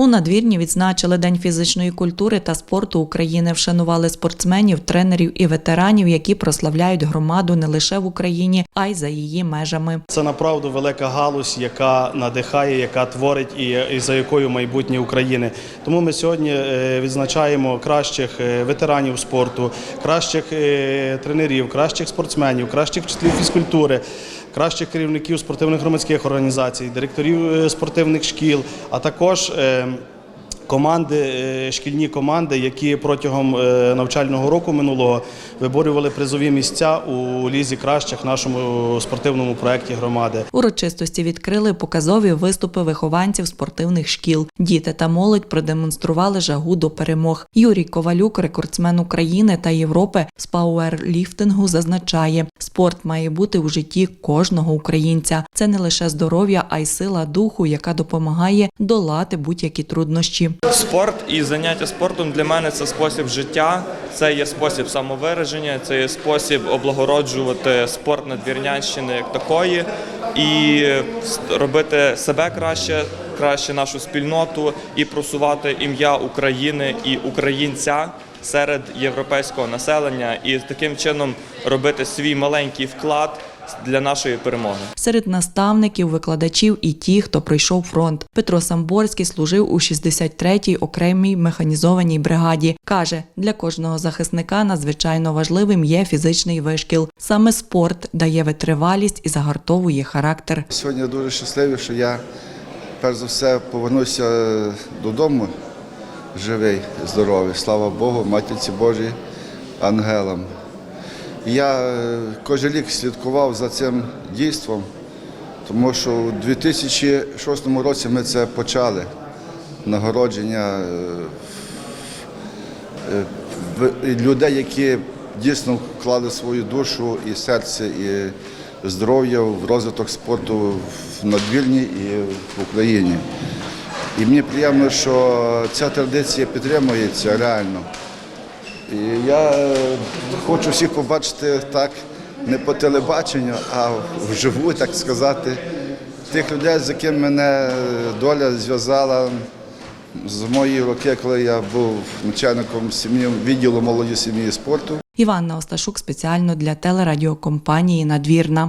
У надвірні відзначили День фізичної культури та спорту України. Вшанували спортсменів, тренерів і ветеранів, які прославляють громаду не лише в Україні, а й за її межами. Це направду велика галузь, яка надихає, яка творить і, за якою майбутнє України. Тому ми сьогодні е, відзначаємо кращих е, ветеранів спорту, кращих е, тренерів, кращих спортсменів, кращих вчителів фізкультури. Кращих керівників спортивних громадських організацій, директорів е, спортивних шкіл, а також е, команди, е, шкільні команди, які протягом е, навчального року минулого виборювали призові місця у лізі кращих нашому спортивному проєкті громади. Урочистості відкрили показові виступи вихованців спортивних шкіл. Діти та молодь продемонстрували жагу до перемог. Юрій Ковалюк, рекордсмен України та Європи з пауерліфтингу, зазначає, спорт має бути у житті кожного українця. Це не лише здоров'я, а й сила духу, яка допомагає долати будь-які труднощі. Спорт і заняття спортом для мене це спосіб життя, це є спосіб самовираження, це є спосіб облагороджувати спорт надвірнянщини як такої і робити себе краще, краще нашу спільноту і просувати ім'я України і українця серед європейського населення, і таким чином робити свій маленький вклад для нашої перемоги. Серед наставників, викладачів і ті, хто пройшов фронт. Петро Самборський служив у 63-й окремій механізованій бригаді. Каже, для кожного захисника надзвичайно важливим є фізичний вишкіл. Саме спорт дає витривалість і загартовує характер. Сьогодні дуже щасливий, що я перш за все повернуся додому живий, здоровий. Слава Богу, Матінці Божій, ангелам. Я е, кожен рік слідкував за цим дійством, тому що у 2006 році ми це почали. Нагородження е, е, людей, які дійсно вклали свою душу і серце, і здоров'я в розвиток спорту в надвірні і в Україні. І мені приємно, що ця традиція підтримується реально. І я е, хочу всіх побачити так не по телебаченню, а вживу, так сказати, тих людей, з якими мене доля зв'язала з мої роки, коли я був начальником сім'ї відділу молоді сім'ї спорту. Іванна Осташук спеціально для телерадіокомпанії Надвірна.